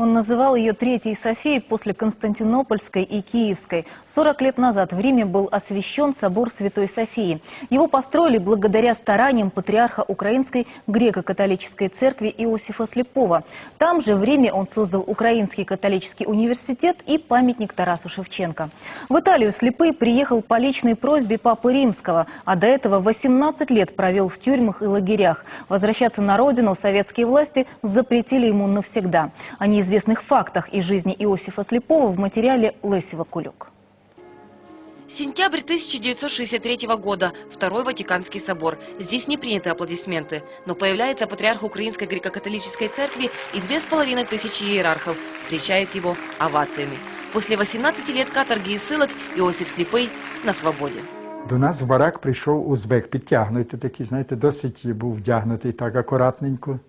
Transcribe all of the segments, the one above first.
Он называл ее Третьей Софией после Константинопольской и Киевской. 40 лет назад в Риме был освящен собор Святой Софии. Его построили благодаря стараниям патриарха Украинской греко-католической церкви Иосифа Слепова. Там же в Риме он создал Украинский католический университет и памятник Тарасу Шевченко. В Италию Слепый приехал по личной просьбе Папы Римского, а до этого 18 лет провел в тюрьмах и лагерях. Возвращаться на родину советские власти запретили ему навсегда. О неизвестных фактах из жизни Иосифа Слепова в материале Лесева Кулюк. Сентябрь 1963 года. Второй Ватиканский собор. Здесь не приняты аплодисменты. Но появляется патриарх Украинской греко-католической церкви и две с половиной тысячи иерархов. Встречает его овациями. После 18 лет каторги и ссылок Иосиф Слепый на свободе. До нас в барак прийшов узбек підтягнутий, такий, знаєте, досить був вдягнутий так акуратненько.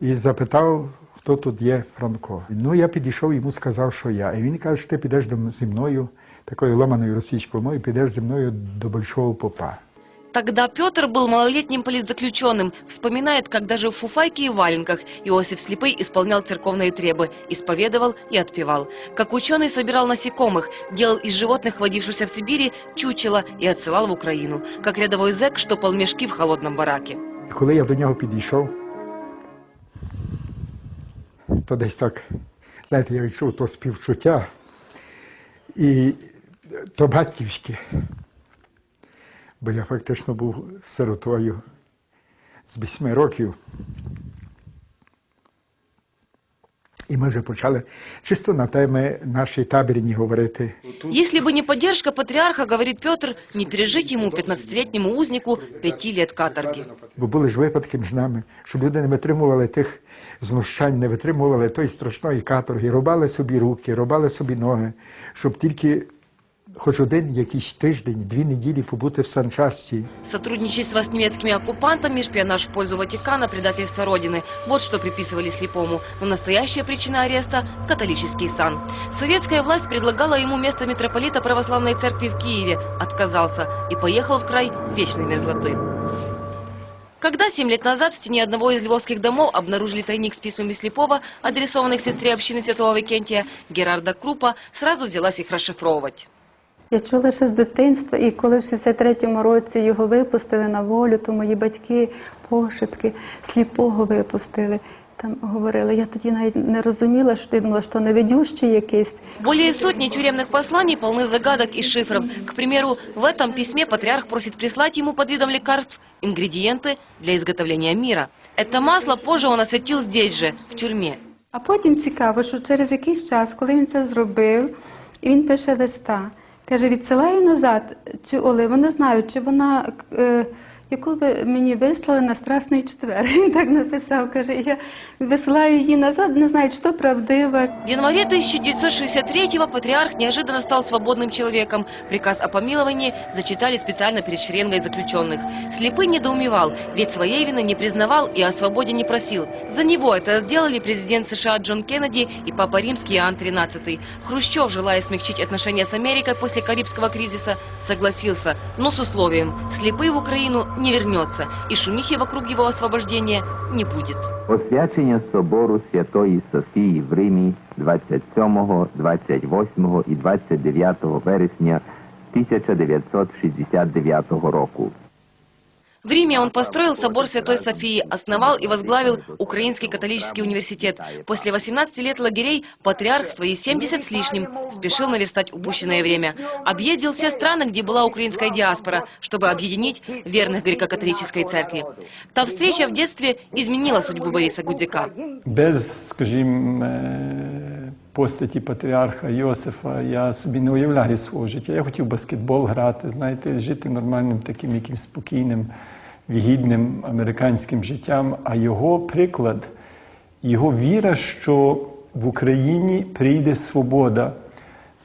І запитав, хто тут є Франко. Ну, я підійшов, йому сказав, що я. І він каже, що ти підеш до- зі мною, такою ломаною російською мовою, підеш зі мною до Большого Попа. Тогда Петр был малолетним политзаключенным. Вспоминает, как даже в фуфайке и валенках Иосиф Слепый исполнял церковные требы, исповедовал и отпевал. Как ученый собирал насекомых, делал из животных, водившихся в Сибири, чучело и отсылал в Украину. Как рядовой зэк штопал мешки в холодном бараке. І коли я до нього підійшов, то десь так, знаєте, я відчув то співчуття і то батьківське. Бо я фактично був сиротою з вісьми років. І ми вже почали чисто на теми нашої табірні говорити. Если бы не поддержка патриарха, говорит Петр, не пережить ему, 15-летнему узнику, пяти лет каторги. Бо були ж випадки між нами, щоб люди не витримували тих знущань, не витримували тої страшної каторги, рубали собі руки, рубали собі ноги, щоб тільки хоч один якийсь тиждень, дві неділі побути в санчасті. Сотрудничество с немецкими оккупантами, шпионаж в пользу Ватикана, предательство Родины. Вот что приписывали Слепому. Но настоящая причина ареста – католический сан. Советская власть предлагала ему место митрополита православной церкви в Киеве. Отказался и поехал в край вечной мерзлоты. Когда семь лет назад в стене одного из львовских домов обнаружили тайник с письмами Слепова, адресованных сестре общины Святого Викентия, Герарда Крупа сразу взялась их расшифровывать. Я чула ще з дитинства, і коли в 63-му році його випустили на волю, то мої батьки пошепки сліпого випустили. Там говорили, я тоді навіть не розуміла, що я думала, що невидющий якийсь. Более сотни тюремных посланий полны загадок и шифров. К примеру, в этом письме патриарх просит прислать ему под видом лекарств ингредиенты для изготовления мира. Это масло позже он осветил здесь же, в тюрьме. А потім цікаво, що через якийсь час, коли він це зробив, і він пише листа, каже, відсилаю назад цю оливу, не знаю, чи вона, е, яку ви мені вислали на Страсний четвер. Він так написав, каже, я висилаю її назад, не знаю, чи то правдива. В январе 1963-го патриарх неожиданно стал свободным человеком. Приказ о помиловании зачитали специально перед шеренгой заключенных. Слепый недоумевал, ведь своей вины не признавал и о свободе не просил. За него это сделали президент США Джон Кеннеди и Папа Римский Иоанн XIII. Хрущев, желая смягчить отношения с Америкой после Карибского кризиса, согласился, Но с условием – Слепый в Украину не вернется, и шумихи вокруг его освобождения не будет. Освячення собору Святої Софії в Римі 27, 28 і 29 вересня 1969 року. В Риме он построил собор Святой Софии, основал и возглавил Украинский католический университет. После 18 лет лагерей патриарх в свои 70 с лишним спешил наверстать упущенное время. Объездил все страны, где была украинская диаспора, чтобы объединить верных греко-католической церкви. Та встреча в детстве изменила судьбу Бориса Гудзяка. Без, скажімо, е, постаті патріарха Йосифа я собі не уявляю свого життя. Я хотів баскетбол грати, знаєте, жити нормальним таким якимсь спокійним, гідним американським життям. А його приклад, його віра, що в Україні прийде свобода,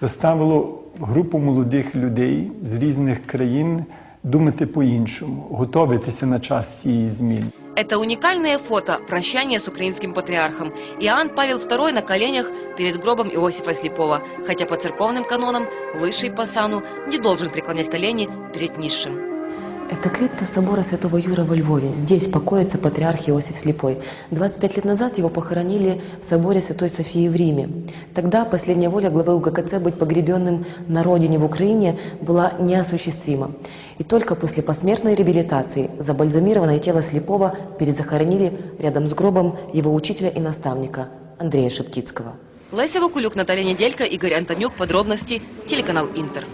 заставило групу молодих людей з різних країн думати по-іншому, готуватися на час цієї зміни. Это уникальное фото прощания с украинским патриархом. Иоанн Павел II на коленях перед гробом Иосифа Слепого, хотя по церковным канонам высший по сану не должен преклонять колени перед низшим. Это крипта собора Святого Юра во Львове. Здесь покоится патриарх Иосиф Слепой. 25 лет назад его похоронили в соборе Святой Софии в Риме. Тогда последняя воля главы УГКЦ быть погребенным на родине в Украине была неосуществима. И только после посмертной реабилитации забальзамированное тело Слепого перезахоронили рядом с гробом его учителя и наставника Андрея Шептицкого. Леся Вакулюк, Наталья Неделька, Игорь Антонюк. Подробности. Телеканал Интер.